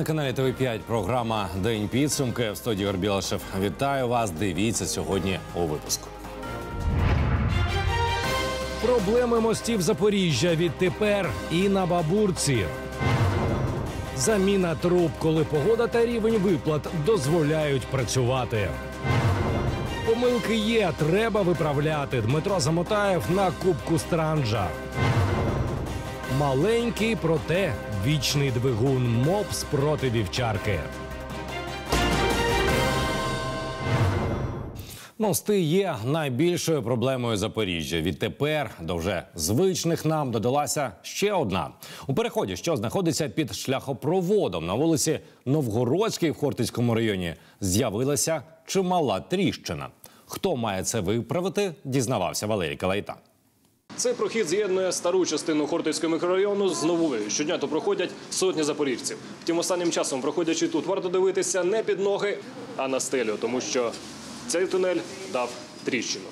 На каналі ТВ 5 програма День підсумки в студії Орбілашев. Вітаю вас. Дивіться сьогодні у випуску. Проблеми мостів Запоріжжя відтепер і на бабурці. Заміна труб, коли погода та рівень виплат дозволяють працювати. Помилки є, треба виправляти. Дмитро Замотаєв на кубку странжа. Маленький, проте вічний двигун мопс проти вівчарки. Мости є найбільшою проблемою Запоріжжя. Відтепер до вже звичних нам додалася ще одна у переході, що знаходиться під шляхопроводом на вулиці Новгородській в Хортицькому районі. З'явилася чимала тріщина. Хто має це виправити, дізнавався Валерій Калайта. Цей прохід з'єднує стару частину Хортицького мікрорайону з новою. Щодня тут проходять сотні запоріжців. Втім, останнім часом, проходячи тут, варто дивитися не під ноги, а на стелю, тому що цей тунель дав тріщину.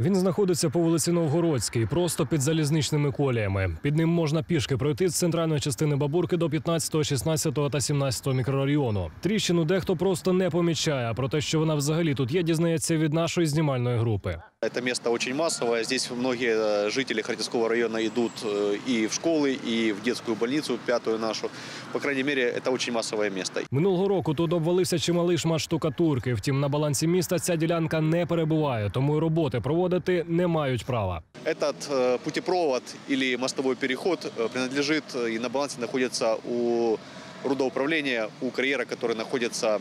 Він знаходиться по вулиці Новгородській, просто під залізничними коліями. Під ним можна пішки пройти з центральної частини Бабурки до 15, 16 та 17 мікрорайону. Тріщину дехто просто не помічає. А про те, що вона взагалі тут є, дізнається від нашої знімальної групи. Это место очень массовое. Здесь многие э, жители Хартинского района идут э, и в школы, и в детскую больницу, пятую нашу. По крайней мере, это очень массовое место. Минулого року тут обвалився чималий шмат штукатурки. Втім, на балансі міста ця ділянка не перебуває, тому й роботи проводити не мають права. Этот э, путепровод или мостовой переход э, принадлежит э, и на балансе находится у рудоуправления, у карьера, который находится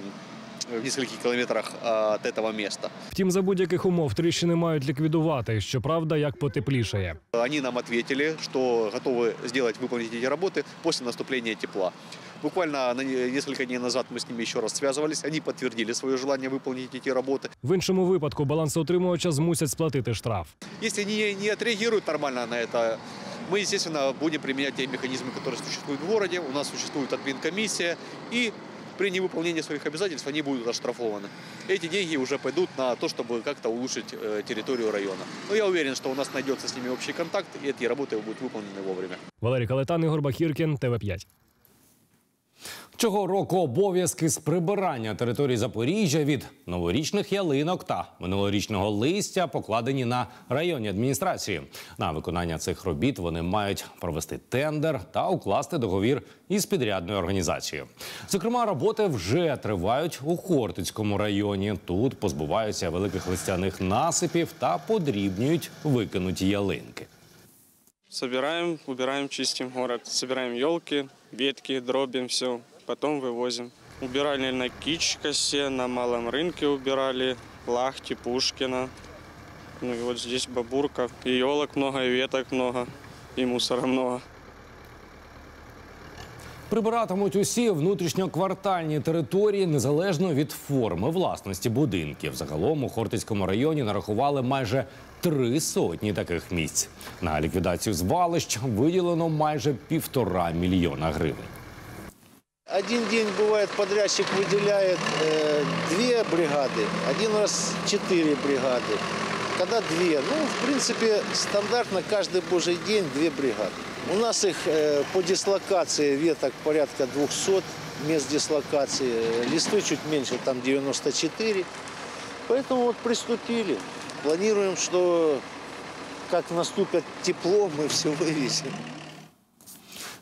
в нескольких километрах от этого места. Втім, за будь-яких умов тріщини мають ліквідувати. Щоправда, як потеплішає. Они нам ответили, что готовы сделать, выполнить эти работы после наступления тепла. Буквально на не- несколько дней назад мы с ними еще раз связывались. Они подтвердили свое желание выполнить эти работы. В іншому випадку балансоутримувача змусять сплатити штраф. Если они не отреагируют нормально на это, мы, естественно, будем применять те механизмы, которые существуют в городе. У нас существует админкомиссия, и при невыполнении своих обязательств они будут оштрафованы. Эти деньги уже пойдут на то, чтобы как-то улучшить э, территорию района. Но я уверен, что у нас найдется с ними общий контакт, и эти работы будут выполнены вовремя. Валерій Калетан, Ігор Бахіркін, ТВ 5 Цього року обов'язки з прибирання території Запоріжжя від новорічних ялинок та минулорічного листя покладені на районні адміністрації. На виконання цих робіт вони мають провести тендер та укласти договір із підрядною організацією. Зокрема, роботи вже тривають у Хортицькому районі. Тут позбуваються великих листяних насипів та подрібнюють викинуті ялинки. Собираем, убираем, чистим город. Собираем елки, ветки, дробим все, потом вывозим. Убирали на Кичкасе, на Малом рынке убирали, Лахте, Пушкина. Ну и вот здесь Бабурка. И елок много, и веток много, и мусора много. Прибиратимуть усі внутрішньоквартальні території незалежно від форми власності будинків. Загалом у Хортицькому районі нарахували майже три сотні таких місць. На ліквідацію звалищ виділено майже півтора мільйона гривень. Один день бывает подрядчик выделяет э, две бригады, один раз четыре бригады. Когда две, ну, в принципе, стандартно каждый божий день две бригады. У нас их э, по дислокации веток порядка 200 мест дислокации, Э, листы чуть меньше, там 94. Поэтому вот приступили. Планируем, что как наступит тепло, мы все вывесим.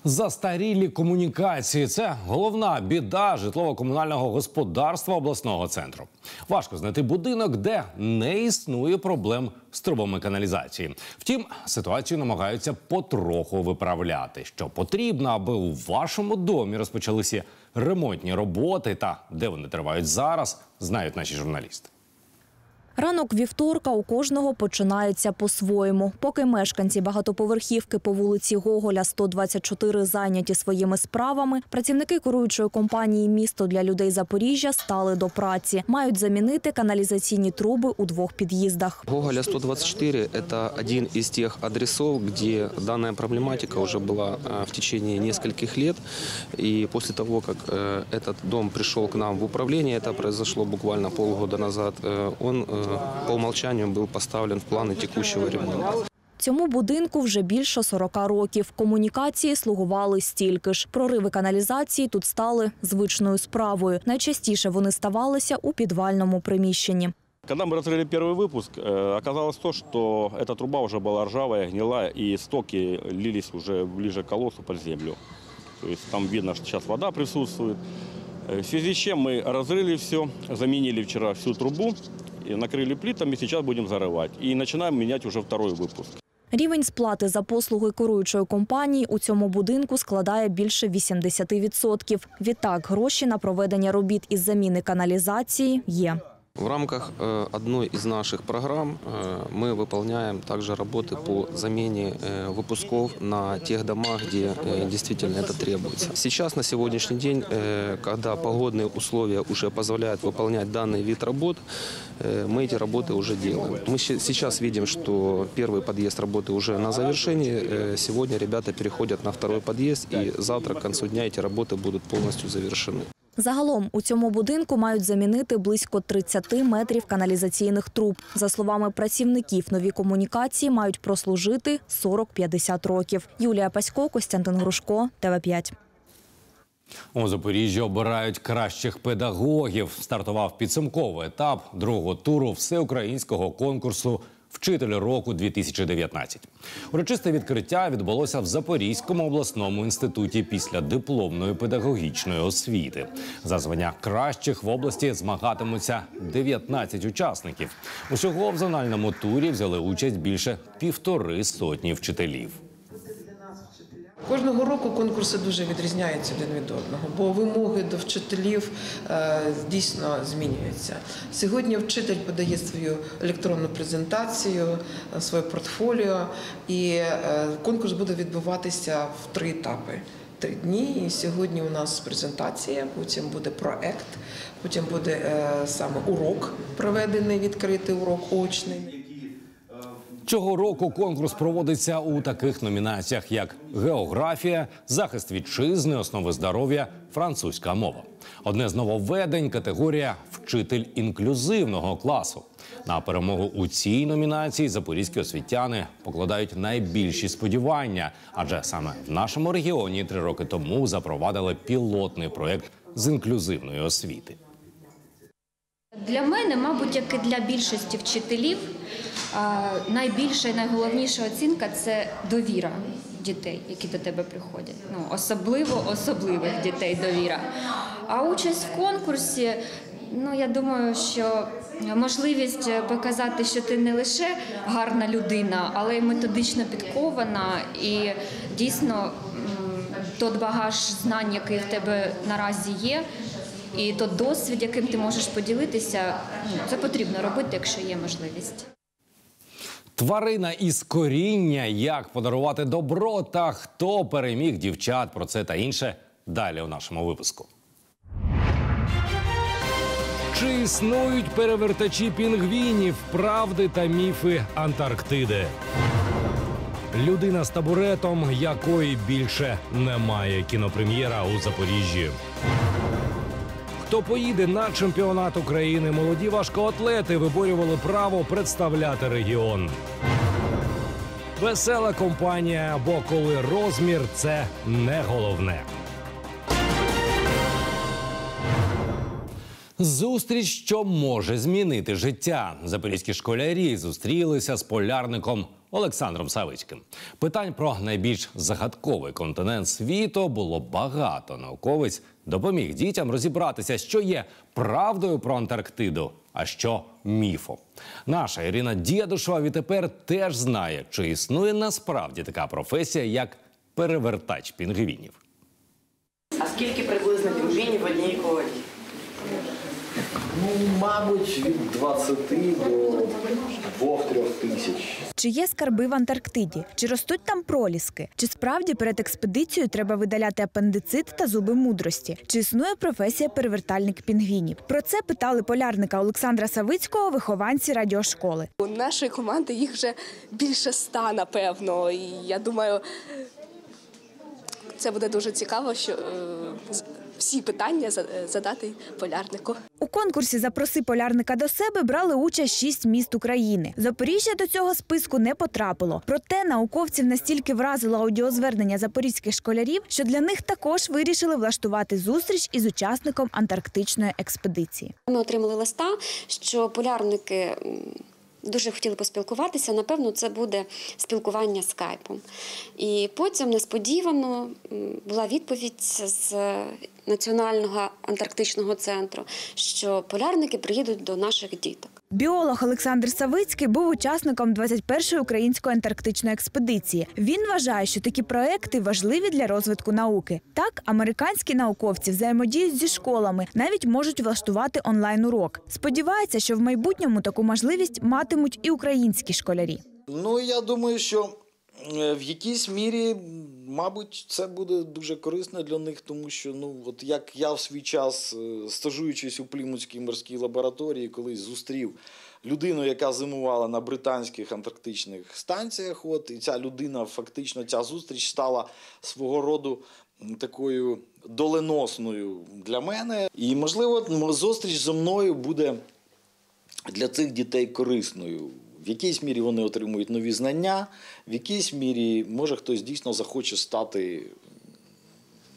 Застарілі комунікації це головна біда житлово-комунального господарства обласного центру. Важко знайти будинок, де не існує проблем з трубами каналізації. Втім, ситуацію намагаються потроху виправляти. Що потрібно, аби у вашому домі розпочалися ремонтні роботи та де вони тривають зараз, знають наші журналісти. Ранок вівторка у кожного починається по-своєму. Поки мешканці багатоповерхівки по вулиці Гоголя 124 зайняті своїми справами, працівники керуючої компанії Місто для людей Запоріжжя стали до праці. Мають замінити каналізаційні труби у двох під'їздах. Гоголя 124 – это один из тех адресов, где данная проблематика уже была э, в течение нескольких лет. И после того, как э, этот дом пришел к нам в управление, это произошло буквально полгода назад, э, он э, по умолчанию был поставлен в планы текущего ремонта. Цьому будинку вже більше 40 років. Комунікації слугували стільки ж. Прориви каналізації тут стали звичною справою. Найчастіше вони ставалися у підвальному приміщенні. Когда мы разрыли первый выпуск, э, оказалось то, что эта труба уже была ржавая, гнилая, и стоки лились уже ближе к колоссу под землю. То есть там видно, что сейчас вода присутствует. Э, В связи с чем мы разрыли все, заменили вчера всю трубу, и накрыли плитами, сейчас будем зарывать. И начинаем менять уже второй выпуск. Рівень сплати за послуги керуючої компанії у цьому будинку складає більше 80%. Відтак, гроші на проведення робіт із заміни каналізації є. В рамках э, одной из наших программ э, мы выполняем также работы по замене э, выпусков на тех домах, где э, действительно это требуется. Сейчас, на сегодняшний день, э, когда погодные условия уже позволяют выполнять данный вид работ, э, мы эти работы уже делаем. Мы щи- сейчас видим, что первый подъезд работы уже на завершении. Э, Сегодня ребята переходят на второй подъезд, и завтра к концу дня эти работы будут полностью завершены. Загалом у цьому будинку мають замінити близько 30 метрів каналізаційних труб. За словами працівників, нові комунікації мають прослужити 40-50 років. Юлія Пасько, Костянтин Грушко, ТВ5. У Запоріжжі обирають кращих педагогів. Стартував підсумковий етап другого туру всеукраїнського конкурсу Вчитель року 2019 Урочисте відкриття відбулося в Запорізькому обласному інституті після дипломної педагогічної освіти. За звання кращих в області змагатимуться 19 учасників. Усього в зональному турі взяли участь більше півтори сотні вчителів. Кожного року конкурси дуже відрізняються один від одного, бо вимоги до вчителів е, дійсно змінюються. Сьогодні вчитель подає свою електронну презентацію, е, своє портфоліо, і е, конкурс буде відбуватися в три етапи. Три дні. І сьогодні у нас презентація, потім буде проект, потім буде саме урок проведений, відкритий урок очний. Цього року конкурс проводиться у таких номінаціях, як географія, захист вітчизни, основи здоров'я, французька мова. Одне з нововведень категорія вчитель інклюзивного класу. На перемогу у цій номінації запорізькі освітяни покладають найбільші сподівання, адже саме в нашому регіоні три роки тому запровадили пілотний проект з інклюзивної освіти. Для мене, мабуть, як і для більшості вчителів, найбільша і найголовніша оцінка це довіра дітей, які до тебе приходять. Ну, особливо особливих дітей довіра. А участь в конкурсі, ну я думаю, що можливість показати, що ти не лише гарна людина, але й методично підкована і дійсно тот багаж знань, який в тебе наразі є. І той досвід, яким ти можеш поділитися, ну, це потрібно робити, якщо є можливість. Тварина із коріння, як подарувати добро та хто переміг дівчат. Про це та інше далі у нашому випуску. Чи існують перевертачі пінгвінів, правди та міфи Антарктиди? Людина з табуретом, якої більше немає кінопрем'єра у Запоріжжі. Хто поїде на чемпіонат України? Молоді важкоатлети виборювали право представляти регіон. Весела компанія, бо коли розмір це не головне. Зустріч, що може змінити життя. Запорізькі школярі зустрілися з полярником Олександром Савицьким. Питань про найбільш загадковий континент світу було багато. Науковець допоміг дітям розібратися, що є правдою про Антарктиду, а що міфом. Наша Ірина Дєдушева відтепер теж знає, чи існує насправді така професія, як перевертач пінгвінів. А скільки приблизно пінгвінів в одній? Мабуть, від 20 до 2-3 тисяч. Чи є скарби в Антарктиді? Чи ростуть там проліски? Чи справді перед експедицією треба видаляти апендицит та зуби мудрості? Чи існує професія перевертальник пінгвінів? Про це питали полярника Олександра Савицького, вихованці радіошколи. У нашої команди їх вже більше ста, напевно. І я думаю, це буде дуже цікаво, що е, всі питання за- задати полярнику. У конкурсі Запроси полярника до себе брали участь шість міст України. Запоріжжя до цього списку не потрапило. Проте науковців настільки вразило аудіозвернення запорізьких школярів, що для них також вирішили влаштувати зустріч із учасником антарктичної експедиції. Ми отримали листа, що полярники дуже хотіли поспілкуватися. Напевно, це буде спілкування скайпом. І потім несподівано була відповідь з Національного антарктичного центру, що полярники приїдуть до наших діток. Біолог Олександр Савицький був учасником 21-ї української антарктичної експедиції. Він вважає, що такі проекти важливі для розвитку науки. Так, американські науковці взаємодіють зі школами, навіть можуть влаштувати онлайн-урок. Сподівається, що в майбутньому таку можливість матимуть і українські школярі. Ну, я думаю, що в якійсь мірі, мабуть, це буде дуже корисно для них, тому що, ну, от як я в свій час, е, стажуючись у Плімутській морській лабораторії, колись зустрів людину, яка зимувала на британських антарктичних станціях, от, і ця людина, фактично, ця зустріч стала свого роду такою доленосною для мене. І, можливо, зустріч зі мною буде для цих дітей корисною. В якійсь мірі вони отримують нові знання, в якійсь мірі, може, хтось дійсно захоче стати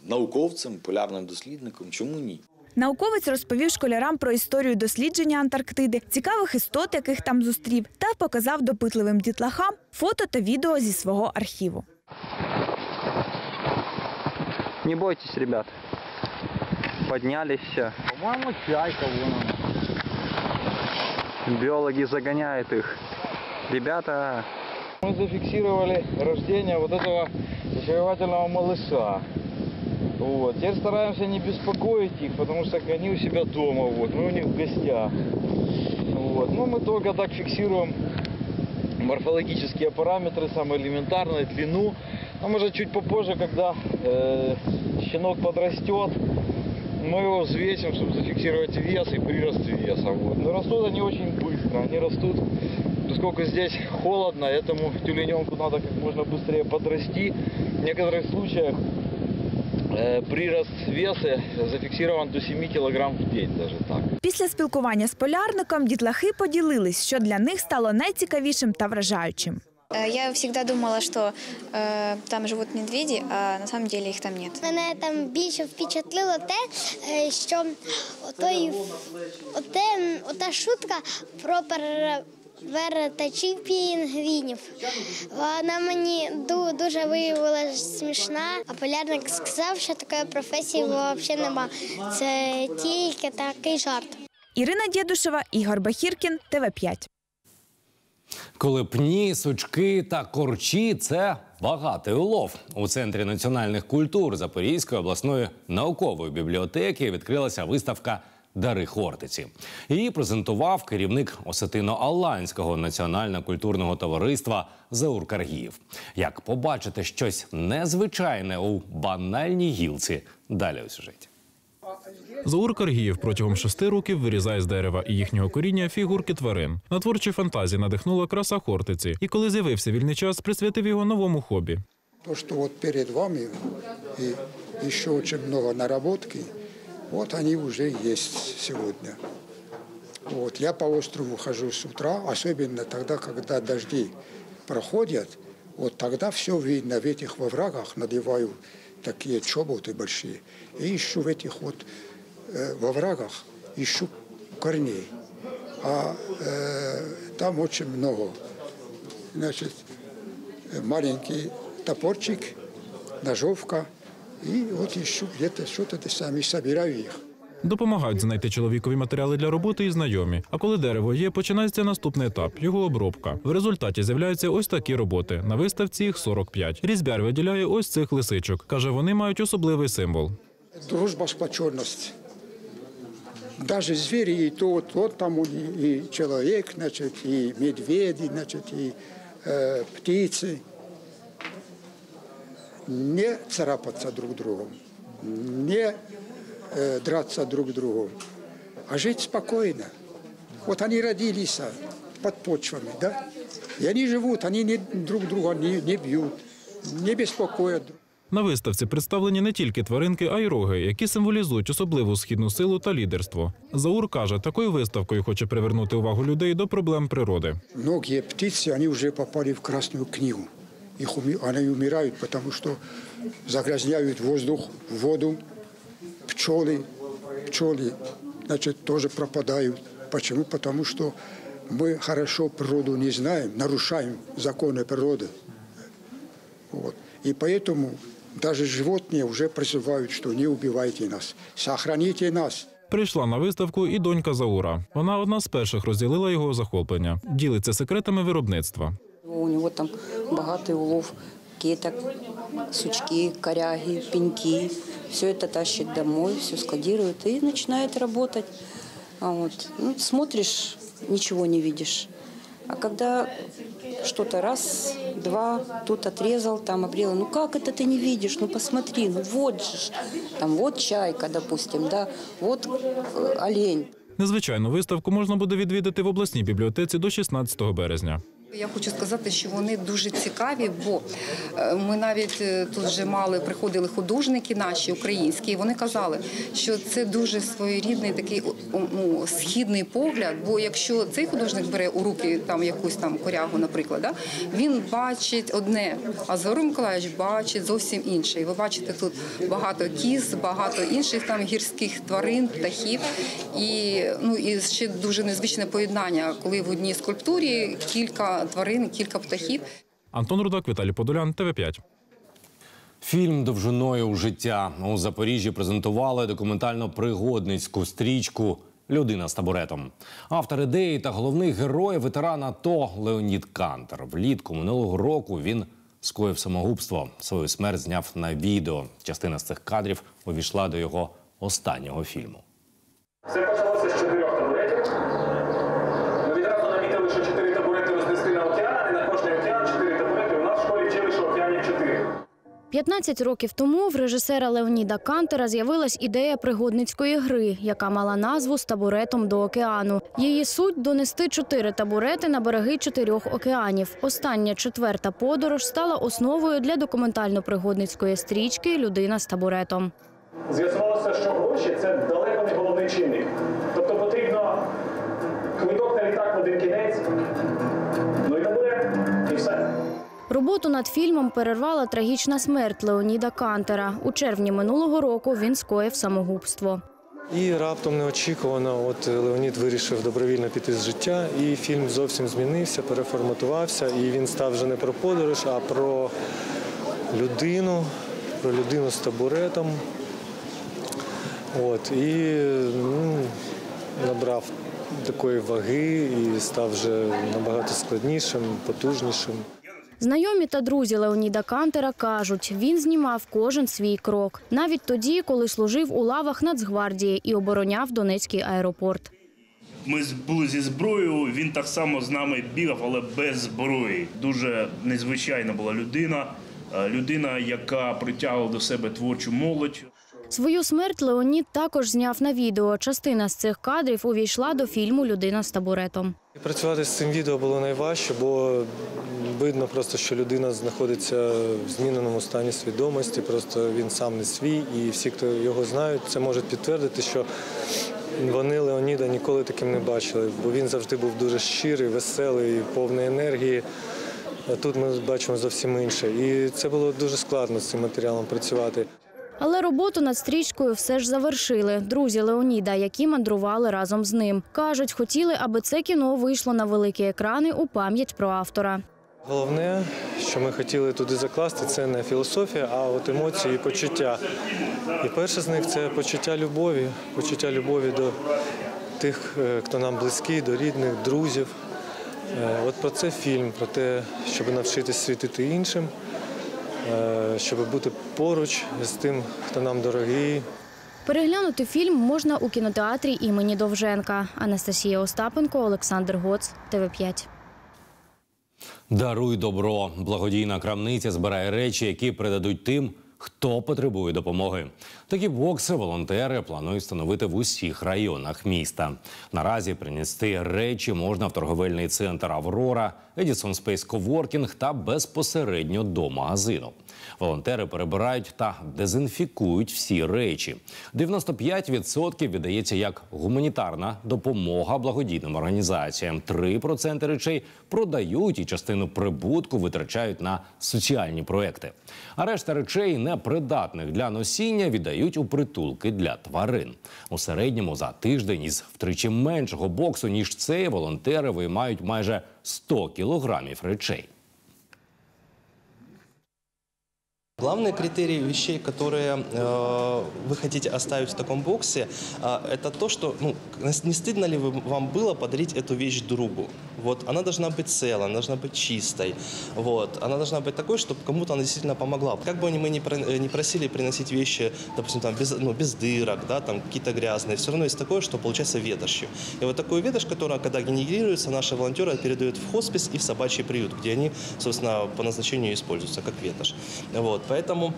науковцем, полярним дослідником. Чому ні? Науковець розповів школярам про історію дослідження Антарктиди, цікавих істот, яких там зустрів, та показав допитливим дітлахам фото та відео зі свого архіву. Не бойтесь, ребят. Поднялись все. По-моему, чайка вон она. Биологи загоняют их. Ребята, Мы зафиксировали рождение вот этого очаровательного малыша. Вот. Теперь стараемся не беспокоить их, потому что они у себя дома, вот. мы у них в гостях. Вот. Но мы только так фиксируем морфологические параметры, самые элементарные, длину. А может чуть попозже, когда э, щенок подрастет, мы его взвесим, чтобы зафиксировать вес и прирост веса. Вот. Но растут они очень быстро. Они растут, поскольку здесь холодно, этому тюлененку надо как можно быстрее подрасти. В некоторых случаях э, прирост веса зафиксирован до 7 килограмм в день, даже так. Після спілкування з полярником дітлахи поділились, що для них стало найцікавішим та вражаючим. Э, Я всегда думала, что э, там живут медведи, а на самом деле их там нет. Мене там більше впечатлило те, е, що отой, оте, ота шутка про перевертачів пінгвінів. Вона мені ду- дуже виявилася смішна, а полярник сказав, що такої професії взагалі нема. Це тільки такий жарт. Ірина Дєдушева, Ігор Бахіркін, ТВ5. Коли пні, сучки та корчі це багатий улов. У центрі національних культур Запорізької обласної наукової бібліотеки відкрилася виставка Дари Хортиці. Її презентував керівник Осетино-Аланського національно-культурного товариства Заур Каргіїв. Як побачити щось незвичайне у банальній гілці? Далі у сюжеті. Заур Каргієв протягом шести років вирізає з дерева і їхнього коріння фігурки тварин. На творчі фантазії надихнула краса Хортиці, і коли з'явився вільний час, присвятив його новому хобі. То, что вот перед вами и еще очень много наработки, вот они уже есть сегодня. Вот, я по острову хожу с утра, особенно тогда, когда дожди проходят, вот тогда все видно в этих воврагах, надеваю такие чоботы большие, и ищу в этих вот э, воврагах, ищу корней. А э, там очень много. Значит, э, маленький топорчик, ножовка, и вот ищу где-то что-то ты сами собираю их. Допомагають знайти чоловікові матеріали для роботи і знайомі. А коли дерево є, починається наступний етап його обробка. В результаті з'являються ось такі роботи. На виставці їх 45. Різьбяр виділяє ось цих лисичок. каже, вони мають особливий символ. Дружба, сплоченность. Даже звери, и тот, вот там он, и, и человек, значит, и медведи, значит, и э, птицы. Не царапаться друг другом, не э, драться друг другом, а жить спокойно. Вот они родились под почвами, да? И они живут, они не, друг друга не, не бьют, не беспокоят. На виставці представлені не тільки тваринки, а й роги, які символізують особливу східну силу та лідерство. Заур каже, такою виставкою хоче привернути увагу людей до проблем природи. Многие птицы, они уже попали в Красную книгу Их уми- они умирают, потому что загрязняют воздух, воду. Пчелы, пчелы, значит, тоже пропадают. Почему? Потому что мы хорошо природу не знаем, нарушаем законы природы. Вот. И поэтому даже животные уже призывают, что не убивайте нас, сохраните нас. Прийшла на виставку і донька Заура. Вона одна з перших розділила його захоплення, ділиться секретами виробництва. У него там богатый улов кеток, сучки, коряги, пеньки. Все это тащит домой, все складирует и начинает работать. А вот, ну, смотришь, ничего не видишь. А когда что-то раз, два, тут отрезал, там обрезал, ну как это ты не видишь? Ну посмотри, ну вот же, ж. там вот чайка, допустим, да, вот э, олень. Незвичайну виставку можна буде відвідати в обласній бібліотеці до 16 березня. Я хочу сказати, що вони дуже цікаві, бо е, ми навіть е, тут вже мали приходили художники наші українські. і Вони казали, що це дуже своєрідний такий ну, східний погляд. Бо якщо цей художник бере у руки там якусь там корягу, наприклад, да, він бачить одне, а Зору Миколаївич бачить зовсім інше. І ви бачите тут багато кіз, багато інших там гірських тварин, птахів. І ну і ще дуже незвичне поєднання, коли в одній скульптурі кілька тварин, кілька птахів. Антон Рудак, Віталій Подолян, ТВ5. Фільм довжиною у життя у Запоріжжі презентували документально-пригодницьку стрічку Людина з табуретом. Автор ідеї та головний герой ветеран АТО Леонід Кантер. Влітку минулого року він скоїв самогубство. Свою смерть зняв на відео. Частина з цих кадрів увійшла до його останнього фільму. Все почалося з чотирьох табуретів. Ми відразу намітили, що чотири табурети рознесли на океан, і на кожний океан чотири табурети. У нас в школі вчили, що океанів чотири. 15 років тому в режисера Леоніда Кантера з'явилась ідея пригодницької гри, яка мала назву з табуретом до океану. Її суть донести чотири табурети на береги чотирьох океанів. Остання четверта подорож стала основою для документально-пригодницької стрічки Людина з табуретом. З'ясувалося, що гроші це далеко не головний чинник. Роботу над фільмом перервала трагічна смерть Леоніда Кантера. У червні минулого року він скоїв самогубство. І раптом неочікувано, от Леонід вирішив добровільно піти з життя, і фільм зовсім змінився, переформатувався, і він став вже не про подорож, а про людину, про людину з табуретом. От, і ну, набрав такої ваги і став вже набагато складнішим, потужнішим. Знайомі та друзі Леоніда Кантера кажуть, він знімав кожен свій крок, навіть тоді, коли служив у лавах Нацгвардії і обороняв Донецький аеропорт. Ми були зі зброєю. Він так само з нами бігав, але без зброї. Дуже незвичайна була людина. Е, Людина, яка притягувала до себе творчу молодь. Свою смерть Леонід також зняв на відео. Частина з цих кадрів увійшла до фільму Людина з табуретом. Працювати з цим відео було найважче, бо видно просто, що людина знаходиться в зміненому стані свідомості, просто він сам не свій, і всі, хто його знають, це можуть підтвердити, що вони Леоніда ніколи таким не бачили, бо він завжди був дуже щирий, веселий, повний енергії. Тут ми бачимо зовсім інше. І це було дуже складно з цим матеріалом працювати. Але роботу над стрічкою все ж завершили. Друзі Леоніда, які мандрували разом з ним, кажуть, хотіли, аби це кіно вийшло на великі екрани у пам'ять про автора. Головне, що ми хотіли туди закласти, це не філософія, а от емоції і почуття. І перше з них це почуття любові, почуття любові до тих, е, хто нам близький, до рідних, друзів. Е, От про це фільм, про те, щоб навчитись світити іншим, щоб бути поруч з тим, хто нам дорогий, Переглянути фільм можна у кінотеатрі імені Довженка. Анастасія Остапенко, Олександр Гоц, ТВ5. Даруй добро. Благодійна крамниця збирає речі, які передадуть тим, хто потребує допомоги. Такі бокси волонтери планують встановити в усіх районах міста. Наразі принести речі можна в торговельний центр Аврора, Edison Space Coworking та безпосередньо до магазину. Волонтери перебирають та дезінфікують всі речі. 95% віддається як гуманітарна допомога благодійним організаціям. 3% речей продають і частину прибутку витрачають на соціальні проекти. А решта речей, непридатних для носіння, віддають у притулки для тварин. У середньому за тиждень із втричі меншого боксу ніж цей волонтери виймають майже 100 кілограмів речей. Главные критерии вещей, которые э, вы хотите оставить в таком боксе, э, это то, что ну, не стыдно ли вам было подарить эту вещь другу. Вот, она должна быть целой, она должна быть чистой. Вот, она должна быть такой, чтобы кому-то она действительно помогла. Как бы мы ни, про- э, не просили приносить вещи, допустим, там, без, ну, без дырок, да, там, какие-то грязные, все равно есть такое, что получается ветошью. И вот такую ветошь, которая, когда генерируется, наши волонтеры передают в хоспис и в собачий приют, где они, собственно, по назначению используются, как ветошь. Вот, поэтому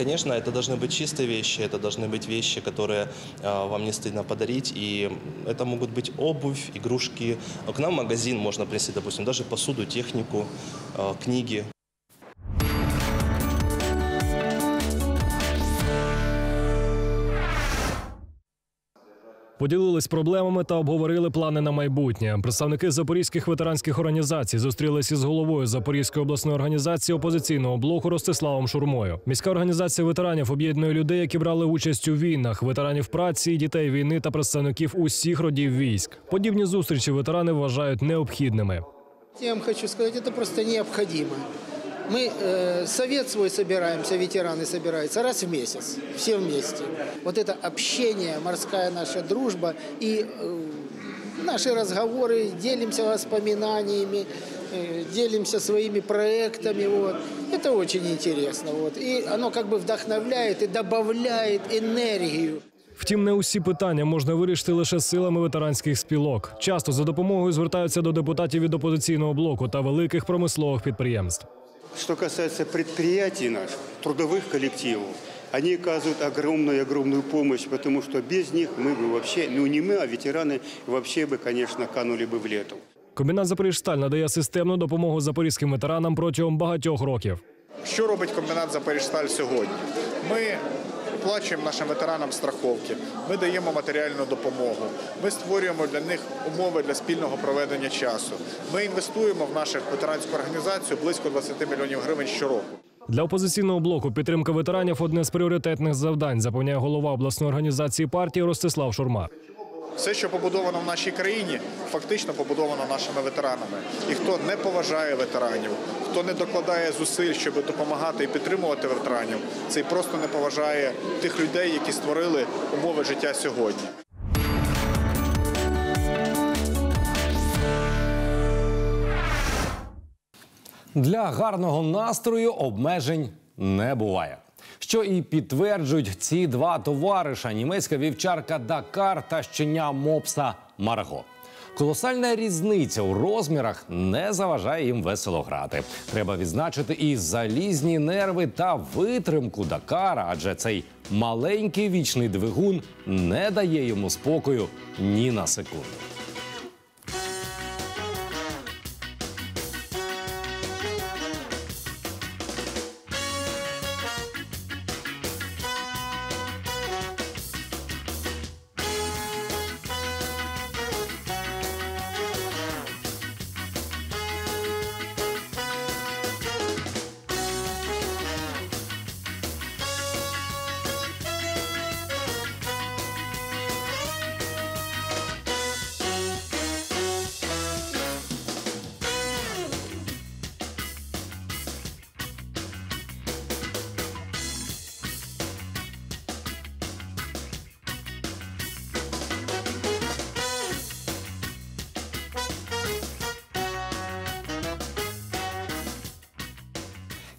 Конечно, это должны быть чистые вещи, это должны быть вещи, которые э, вам не стыдно подарить. И это могут быть обувь, игрушки. К нам в магазин можно принести, допустим, даже посуду, технику, э, книги. Поділились проблемами та обговорили плани на майбутнє. Представники запорізьких ветеранських організацій зустрілися із головою Запорізької обласної організації опозиційного блоку Ростиславом Шурмою. Міська організація ветеранів об'єднує людей, які брали участь у війнах, ветеранів праці, дітей війни та представників усіх родів військ. Подібні зустрічі ветерани вважають необхідними. Я вам хочу сказать, это просто необходимо. Мы э, совет свой собираемся, ветераны собираются раз в месяц, все вместе. Вот это общение, морская наша дружба и э, наши разговоры, делимся воспоминаниями, э, делимся своими проектами. Вот. Это очень интересно. Вот. И оно как бы вдохновляет и добавляет энергию. Втім, не усі питання можна вирішити лише силами ветеранських спілок. Часто за допомогою звертаються до депутатів від опозиційного блоку та великих промислових підприємств. Что касается предприятий наших, трудовых коллективов, они оказывают огромную-огромную помощь, потому что без них мы бы вообще, ну не мы, а ветераны вообще бы, конечно, канули бы в лету. Комбінат «Запоріжсталь» надає системну допомогу запорізьким ветеранам протягом багатьох років. Що робить комбінат Запоріжсталь сьогодні? Ми оплачуємо нашим ветеранам страховки, ми даємо матеріальну допомогу, ми створюємо для них умови для спільного проведення часу. Ми інвестуємо в нашу ветеранську організацію близько 20 мільйонів гривень щороку. Для опозиційного блоку підтримка ветеранів одне з пріоритетних завдань, запевняє голова обласної організації партії Ростислав Шурма. Все, що побудовано в нашій країні, фактично побудовано нашими ветеранами. І хто не поважає ветеранів, хто не докладає зусиль, щоб допомагати і підтримувати ветеранів, цей просто не поважає тих людей, які створили умови життя сьогодні. Для гарного настрою обмежень не буває. Що і підтверджують ці два товариша: німецька вівчарка Дакар та щеня мопса Марго. Колосальна різниця у розмірах не заважає їм весело грати. Треба відзначити і залізні нерви та витримку Дакара, адже цей маленький вічний двигун не дає йому спокою ні на секунду.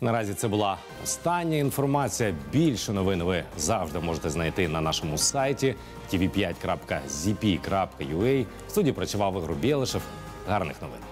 Наразі це була остання інформація. Більше новин ви завжди можете знайти на нашому сайті tv5.zp.ua. В студії працював Ігор Білишев. Гарних новин.